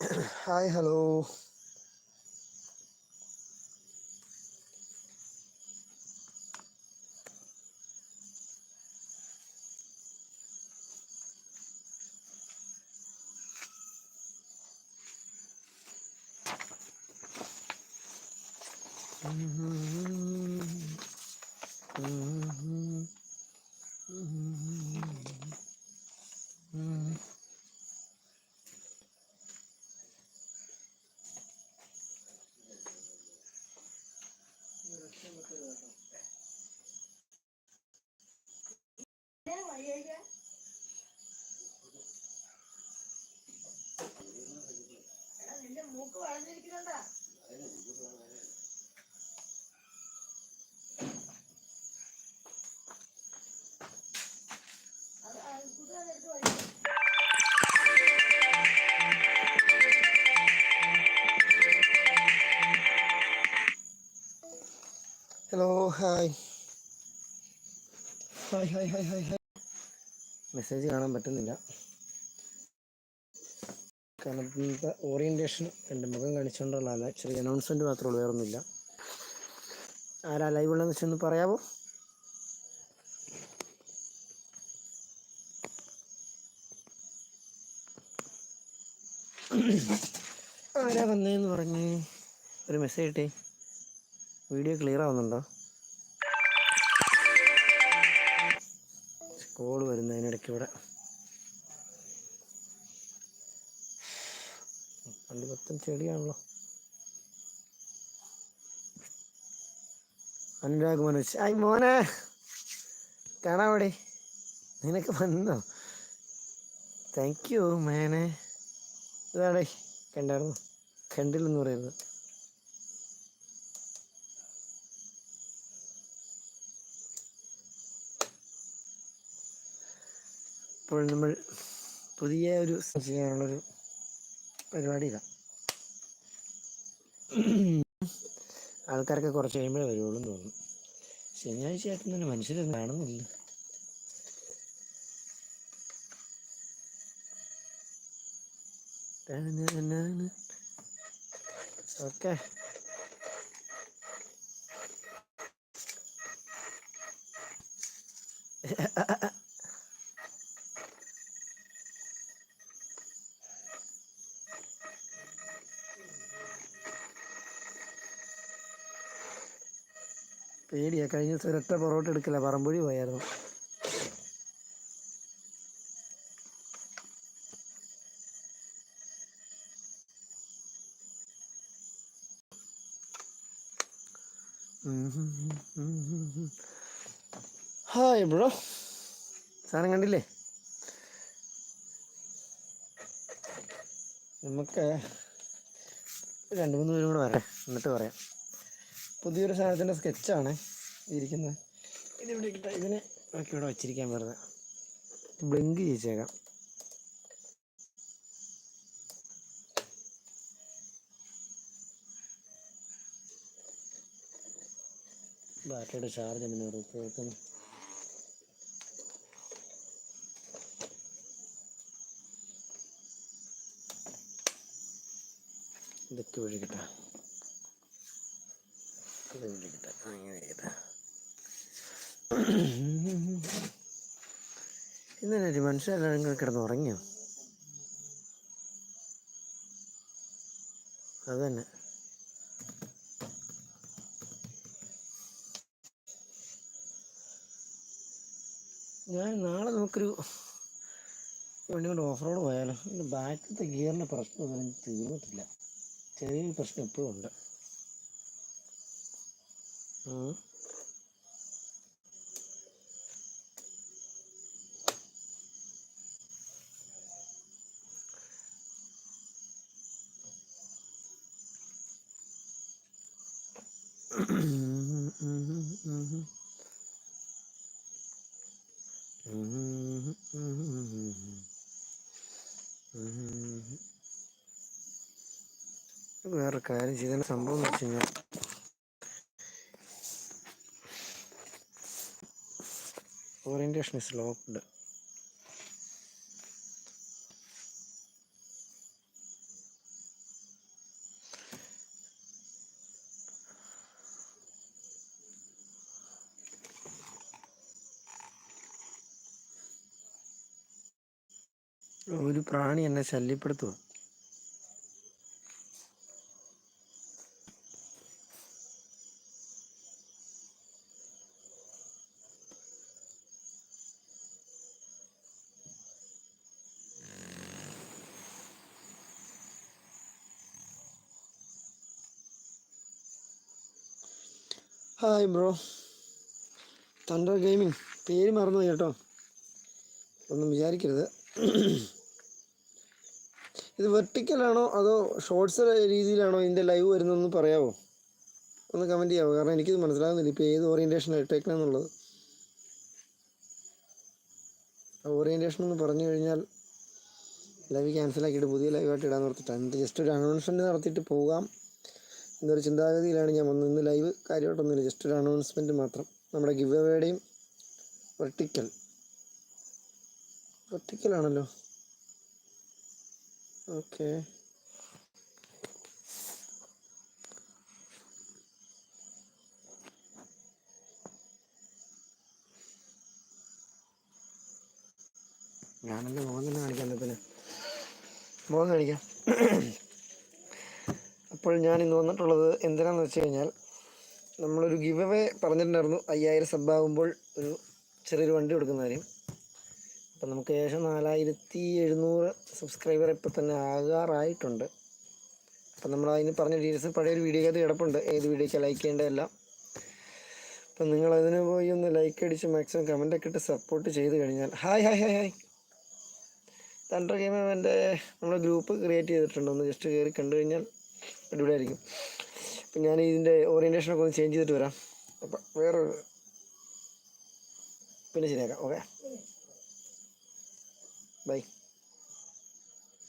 Hi hello hello hi. Hi hi hi hi hi. Message കാണാൻ പറ്റുന്നില്ല. കാരണം orientation എന്റെ മുഖം കാണിച്ചുകൊണ്ടുള്ളതാണ് ചെറിയ അനൗൺസ്മെന്റ് മാത്രമേ ഉള്ളൂ വേറൊന്നുമില്ല. ആരാ ലൈവ് ഉള്ളതെന്ന് വെച്ചൊന്ന് പറയാമോ ആരാ വന്നേന്ന് പറഞ്ഞ്? ഒരു മെസ്സേജ് ഇട്ടേ. വീഡിയോ ക്ലിയർ ആവുന്നുണ്ടോ? കോൾ വരുന്നതിനിടയ്ക്ക് ഇവിടെ. പണ്ട് പത്തും ചെടിയാണല്ലോ അനുരാഗ് മനോജ്. ആയി മോനെ. കാണാവിടെ നിനക്ക് വന്നോ? Thank you മേനെ. ഇതാടേ കണ്ടായിരുന്നു? കണ്ടില്ലെന്ന് പറയുന്നത്. ഇപ്പോൾ നമ്മൾ പുതിയ ഒരു ചെയ്യാനുള്ളൊരു ഇതാണ് ആൾക്കാരൊക്കെ കുറച്ച് കഴിയുമ്പോഴേ വരുള്ളൂ എന്ന് തോന്നുന്നു. ശനിയാഴ്ച ആയിട്ട് തന്നെ മനുഷ്യരൊന്നും കാണുന്നില്ല. ഓക്കെ. പേടിയാ. കഴിഞ്ഞ ദിവസം ഒരൊറ്റ പൊറോട്ട എടുക്കില്ല പറമ്പുഴി പോയായിരുന്നു. Hi bro. സാധനം കണ്ടില്ലേ? നമുക്ക് രണ്ട് മൂന്ന് പേരും കൂടെ വരാം. എന്നിട്ട് പറയാം. പുതിയൊരു സാധനത്തിന്റെ സ്കെച്ചാണ് ഇരിക്കുന്നത്. ഇതിവിടെ ഇട്ട ഇതിനെ ഒക്കെ ഇവിടെ വച്ചിരിക്കാൻ വെറുതെ. ബ്ലിങ്ക് ചെയ്യിച്ചേക്കാം ബാറ്ററിയുടെ ചാർജ് എങ്ങനെ വെക്കുന്നു ഇതൊക്കെ ഒഴുകട്ടെ ഒഴുകട്ടെ അങ്ങനെ ഇരിക്കട്ടെ. ഇന്നലെ കിടന്ന് ഉറങ്ങിയോ? അത് തന്നെ. ഞാൻ നാളെ നമുക്കൊരു വണ്ടി കൊണ്ട് ഓഫ് റോഡ് പോയാലോ ബാക്കിലത്തെ ഗിയറിന്റെ പ്രശ്നം ഒന്നും തീർന്നിട്ടില്ല. ചെറിയൊരു പ്രശ്നം ഇപ്പോഴും ഉണ്ട്. വേറെ കാര്യം ചെയ്തതിന് സംഭവം എന്ന് വെച്ച് കഴിഞ്ഞാൽ ആക്സിലറേഷൻ ഇസ് ലോക്ക്ഡ് ഒരു പ്രാണി എന്നെ ശല്യപ്പെടുത്തുക ഹായ് ബ്രോ തണ്ടർ ഗെയിമിംഗ് പേര് മറന്നു കേട്ടോ. ഒന്നും വിചാരിക്കരുത്. ഇത് വെർട്ടിക്കലാണോ അതോ ഷോർട്സ് രീതിയിലാണോ ഇതിന്റെ ലൈവ് വരുന്നതെന്ന് പറയാമോ ഒന്ന് കമന്റ് ചെയ്യാമോ കാരണം എനിക്കിത് മനസ്സിലാകുന്നില്ല. ഇപ്പോൾ ഏത് ഓറിയന്റേഷൻ ഇട്ടേക്കണമെന്നുള്ളത് ഓറിയന്റേഷൻ എന്ന് പറഞ്ഞു കഴിഞ്ഞാൽ ലൈവ് ക്യാൻസലാക്കിയിട്ട് പുതിയ ലൈവായിട്ട് ഇടാൻ നിർത്തിയിട്ടാണ് എന്നിട്ട് ജസ്റ്റ് ഒരു അനൗൺസ്മെന്റ് നടത്തിയിട്ട് പോകാം. എന്നൊരു ചിന്താഗതിയിലാണ് ഞാൻ വന്നത്. ഇന്ന് ലൈവ് കാര്യമായിട്ടൊന്നുമില്ല ജസ്റ്റ് ഒരു അനൗൺസ്മെന്റ് മാത്രം. നമ്മുടെ ഗിവ് അവേയുടെയും വെർട്ടിക്കൽ വെർട്ടിക്കലാണല്ലോ ഓക്കെ ഞാനെന്റെ മുഖം തന്നെ കാണിക്കാം എന്നാൽ പിന്നെ. മുഖം കാണിക്കാം. അപ്പോൾ ഞാൻ ഇന്ന് വന്നിട്ടുള്ളത് എന്തിനാന്ന് വെച്ച് കഴിഞ്ഞാൽ നമ്മളൊരു ഗിവ് അവേ പറഞ്ഞിട്ടുണ്ടായിരുന്നു. അയ്യായിരം സബ്ബാകുമ്പോൾ ഒരു ചെറിയൊരു വണ്ടി കൊടുക്കുന്ന കാര്യം. അപ്പം നമുക്ക് ഏകദേശം നാലായിരത്തി എഴുന്നൂറ് സബ്സ്ക്രൈബർ ഇപ്പം തന്നെ ആകാറായിട്ടുണ്ട്. അപ്പം നമ്മൾ അതിന് പറഞ്ഞ ഡീറ്റെയിൽസ് പഴയൊരു വീഡിയോക്കകത്ത് കിടപ്പുണ്ട്. ഏത് വീഡിയോയ്ക്ക് ലൈക്ക് ചെയ്യേണ്ടതെല്ലാം. അപ്പം നിങ്ങൾ അതിന് പോയി ഒന്ന് ലൈക്ക് അടിച്ച് മാക്സിമം കമന്റൊക്കെ ഇട്ട് സപ്പോർട്ട് ചെയ്ത് കഴിഞ്ഞാൽ hi hi hi hi thunder game എന്റെ നമ്മുടെ ഗ്രൂപ്പ് ക്രിയേറ്റ് ചെയ്തിട്ടുണ്ട്? ഒന്ന് ജസ്റ്റ് കയറി കണ്ടു കഴിഞ്ഞാൽ അടിപൊളിയായിരിക്കും. അപ്പം ഞാൻ ഇതിന്റെ ഓറിയന്റേഷനൊക്കെ ഒന്ന് ചേഞ്ച് ചെയ്തിട്ട് വരാം. അപ്പം വേറെ പിന്നെ ശരിയാക്കാം. Okay bye